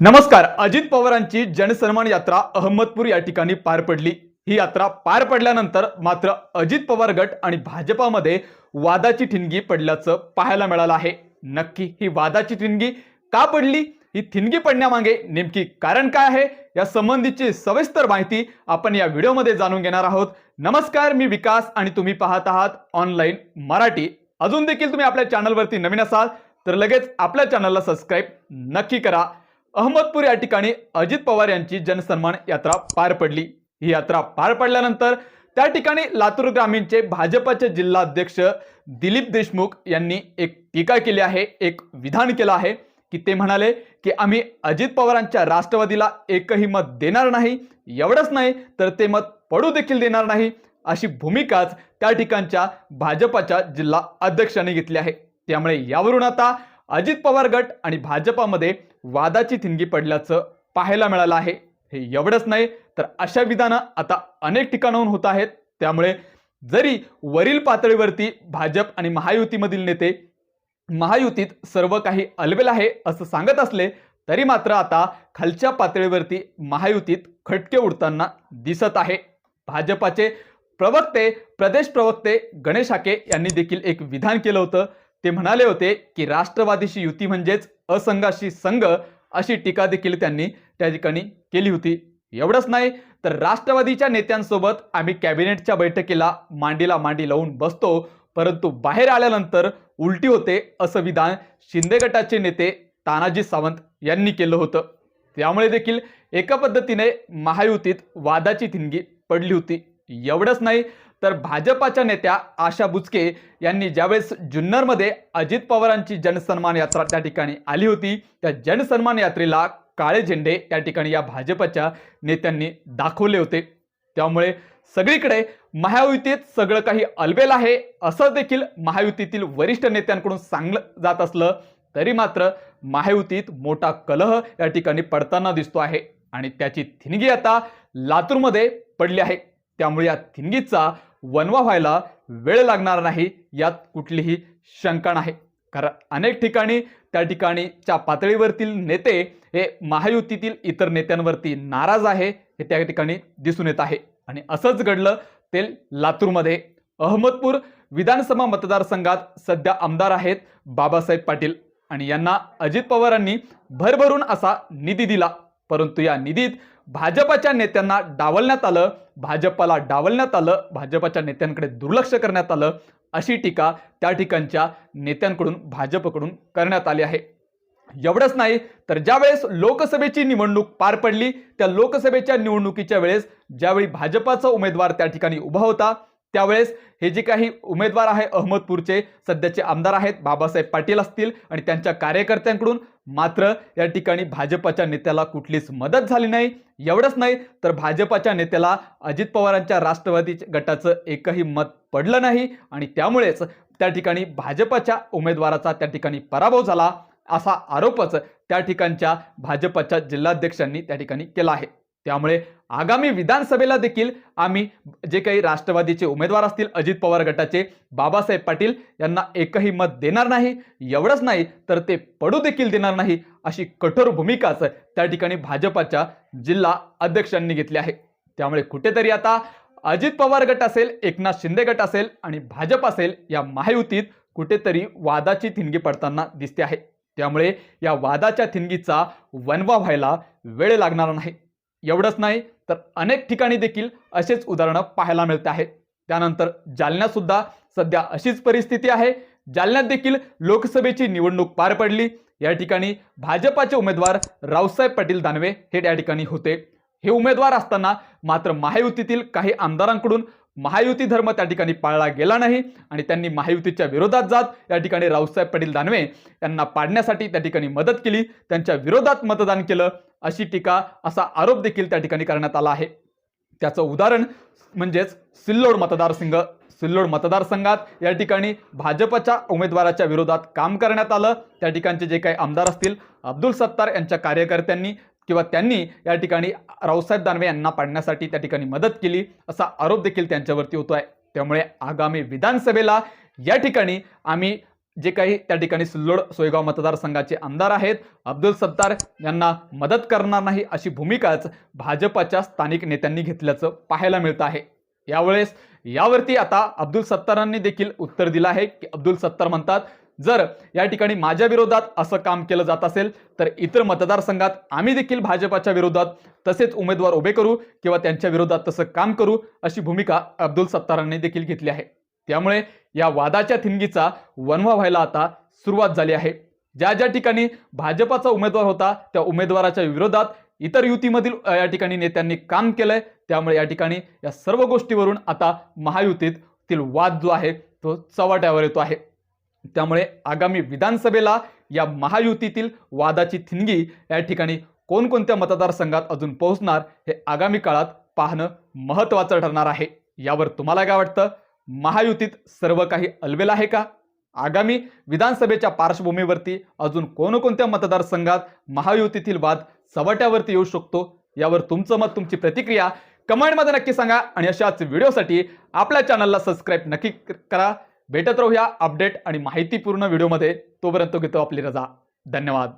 नमस्कार. अजित पवारांची जनसन्मान यात्रा अहमदपूर या ठिकाणी पार पडली. ही यात्रा पार पडल्यानंतर मात्र अजित पवार गट आणि भाजपामध्ये वादाची ठिणगी पडल्याचं पाहायला मिळालं आहे. नक्की ही वादाची ठिणगी का पडली? ही ठिणगी पडण्यामागे नेमकी कारण काय आहे? या संबंधीची सविस्तर माहिती आपण या व्हिडिओमध्ये जाणून घेणार आहोत. नमस्कार मी विकास आणि तुम्ही पाहत आहात ऑनलाईन मराठी. अजून देखील तुम्ही आपल्या चॅनलवरती नवीन असाल तर लगेच आपल्या चॅनलला सबस्क्राईब नक्की करा. अहमदपूर या ठिकाणी अजित पवार यांची जनसन्मान यात्रा पार पडली. ही यात्रा पार पडल्यानंतर त्या ठिकाणी लातूर ग्रामीणचे भाजपचे जिल्हाध्यक्ष दिलीप देशमुख यांनी एक टीका केली आहे एक विधान केलं आहे की ते म्हणाले की आम्ही अजित पवारांच्या राष्ट्रवादीला एकही मत देणार नाही एवढंच नाही तर ते मत पडू देखील देणार नाही अशी भूमिकाच त्या ठिकाणच्या भाजपाच्या जिल्हा अध्यक्षांनी घेतली आहे. त्यामुळे यावरून आता अजित पवार गट आणि भाजपामध्ये वादाची थिणगी पडल्याचं पाहायला मिळालं आहे. हे एवढंच नाही तर अशा विधानं आता अनेक ठिकाणाहून होत आहेत. त्यामुळे जरी वरील पातळीवरती भाजप आणि महायुतीमधील नेते महायुतीत सर्व काही अलबेल आहे असं सांगत असले तरी मात्र आता खालच्या पातळीवरती महायुतीत खटके उडताना दिसत आहे. भाजपाचे प्रवक्ते प्रदेश प्रवक्ते गणेश हाके यांनी देखील एक विधान केलं होतं. ते म्हणाले होते की राष्ट्रवादीशी युती म्हणजेच असंघाशी संघ अशी टीका देखील त्यांनी त्या ठिकाणी केली होती. एवढंच नाही तर राष्ट्रवादीच्या नेत्यांसोबत आम्ही कॅबिनेटच्या बैठकीला मांडीला मांडी लावून बसतो. परंतु बाहेर आल्यानंतर उलटी होते असं विधान शिंदे गटाचे नेते तानाजी सावंत यांनी केलं होतं. त्यामुळे देखील एका पद्धतीने महायुतीत वादाची थिणगी पडली होती. एवढंच नाही तर भाजपाच्या नेत्या आशा बुचके यांनी ज्यावेळेस जुन्नरमध्ये अजित पवारांची जनसन्मान यात्रा त्या ठिकाणी आली होती त्या जनसन्मान यात्रेला काळे झेंडे त्या ठिकाणी या भाजपच्या नेत्यांनी दाखवले होते. त्यामुळे सगळीकडे महायुतीत सगळं काही अलबेल आहे असं देखील महायुतीतील वरिष्ठ नेत्यांकडून सांगलं जात असलं तरी मात्र महायुतीत मोठा कलह या ठिकाणी पडताना दिसतो आहे. आणि त्याची थिणगी आता लातूरमध्ये पडली आहे. त्यामुळे या थिणगीचा वनवा व्हायला वेळ लागणार नाही यात कुठलीही शंका नाही. कारण अनेक ठिकाणी त्या ठिकाणीच्या पातळीवरतील नेते हे महायुतीतील इतर नेत्यांवरती नाराज आहे हे त्या ठिकाणी दिसून येत आहे. आणि असंच घडलं ते लातूरमध्ये. अहमदपूर विधानसभा मतदारसंघात सध्या आमदार आहेत बाबासाहेब पाटील. आणि यांना अजित पवारांनी भरभरून असा निधी दिला. परंतु या निधीत भाजपाच्या नेत्यांना डावलण्यात आलं भाजपाला डावलण्यात आलं भाजपाच्या नेत्यांकडे दुर्लक्ष करण्यात आलं अशी टीका त्या ठिकाणच्या नेत्यांकडून भाजपकडून करण्यात आली आहे. एवढंच नाही तर ज्यावेळेस लोकसभेची निवडणूक पार पडली त्या लोकसभेच्या निवडणुकीच्या वेळेस ज्यावेळी भाजपाचा उमेदवार त्या ठिकाणी उभा होता त्यावेळेस हे जे काही उमेदवार आहे अहमदपूरचे सध्याचे आमदार आहेत बाबासाहेब पाटील असतील आणि त्यांच्या कार्यकर्त्यांकडून मात्र या ठिकाणी भाजपाच्या नेत्याला कुठलीच मदत झाली नाही. एवढंच नाही तर भाजपाच्या नेत्याला अजित पवारांच्या राष्ट्रवादी गटाचं एकही मत पडलं नाही आणि त्यामुळेच त्या ठिकाणी भाजपाच्या उमेदवाराचा त्या ठिकाणी पराभव झाला असा आरोपच त्या ठिकाणच्या भाजपच्या जिल्हाध्यक्षांनी त्या ठिकाणी केला आहे. त्यामुळे आगामी विधानसभेला देखील आम्ही जे काही राष्ट्रवादीचे उमेदवार असतील अजित पवार गटाचे बाबासाहेब पाटील यांना एकही मत देणार नाही एवढंच नाही तर ते पडू देखील देणार नाही अशी कठोर भूमिकाच त्या ठिकाणी भाजपाच्या जिल्हा अध्यक्षांनी घेतली आहे. त्यामुळे कुठेतरी आता अजित पवार गट असेल एकनाथ शिंदे गट असेल आणि भाजप असेल या महायुतीत कुठेतरी वादाची थिणगी पडताना दिसते आहे. त्यामुळे या वादाच्या थिणगीचा वनवा व्हायला वेळ लागणार नाही. एवढंच नाही तर अनेक ठिकाणी देखील असेच उदाहरणं पाहायला मिळत आहेत. त्यानंतर जालन्यातसुद्धा सध्या अशीच परिस्थिती आहे. जालन्यात देखील लोकसभेची निवडणूक पार पडली. या ठिकाणी भाजपाचे उमेदवार रावसाहेब पाटील दानवे हे त्या ठिकाणी होते. हे उमेदवार असताना मात्र महायुतीतील काही आमदारांकडून महायुती धर्म त्या ठिकाणी पाळला गेला नाही आणि त्यांनी महायुतीच्या विरोधात जात या ठिकाणी रावसाहेब पाटील दानवे यांना पाडण्यासाठी त्या ठिकाणी मदत केली. त्यांच्या विरोधात मतदान केलं. अशी टीका असा आरोप देखील त्या ठिकाणी करण्यात आला आहे. त्याचं उदाहरण म्हणजेच सिल्लोड मतदारसंघ. सिल्लोड मतदारसंघात या ठिकाणी भाजपच्या उमेदवाराच्या विरोधात काम करण्यात आलं. त्या ठिकाणचे जे काही आमदार असतील अब्दुल सत्तार यांच्या कार्यकर्त्यांनी किंवा त्यांनी या ठिकाणी रावसाहेब दानवे यांना पाडण्यासाठी त्या ठिकाणी मदत केली असा आरोप देखील त्यांच्यावरती होतो आहे त्यामुळे आगामी विधानसभेला या ठिकाणी आम्ही जे काही त्या ठिकाणी सिल्लोड सोयगाव मतदारसंघाचे आमदार आहेत अब्दुल सत्तार यांना मदत करणार नाही अशी भूमिकाच भाजपाच्या स्थानिक नेत्यांनी घेतल्याचं पाहायला मिळतं आहे. यावेळेस यावरती आता अब्दुल सत्तारांनी देखील उत्तर दिलं आहे की अब्दुल सत्तार म्हणतात जर या ठिकाणी माझ्या विरोधात असं काम केलं जात असेल तर इतर मतदारसंघात आम्ही देखील भाजपाच्या विरोधात तसेच उमेदवार उभे करू किंवा त्यांच्या विरोधात तसं काम करू अशी भूमिका अब्दुल सत्तारांनी देखील घेतली आहे. त्यामुळे या वादाच्या थिणगीचा वनवा व्हायला आता सुरुवात झाली आहे. ज्या ज्या ठिकाणी भाजपाचा उमेदवार होता त्या उमेदवाराच्या विरोधात इतर युतीमधील या ठिकाणी नेत्यांनी काम केलंय. त्यामुळे या ठिकाणी या सर्व गोष्टीवरून आता महायुतीतील वाद जो आहे तो चव्हाट्यावर येतो आहे. त्यामुळे आगामी विधानसभेला या महायुतीतील वादाची थिणगी या ठिकाणी कोणकोणत्या मतदारसंघात अजून पोहोचणार हे आगामी काळात पाहणं महत्त्वाचं ठरणार आहे. यावर तुम्हाला काय वाटतं? महायुतीत सर्व काही अलबेल आहे का? आगामी विधानसभेच्या पार्श्वभूमीवरती अजून कोणकोणत्या मतदारसंघात महायुतीतील वाद चव्हाट्यावरती येऊ शकतो? यावर तुमचं मत तुमची प्रतिक्रिया कमेंटमध्ये नक्की सांगा आणि अशाच व्हिडिओसाठी आपल्या चॅनलला सबस्क्राईब नक्की करा. भेटत राहूया अपडेट आणि माहितीपूर्ण व्हिडिओमध्ये. तोपर्यंत घेतो आपली रजा. धन्यवाद.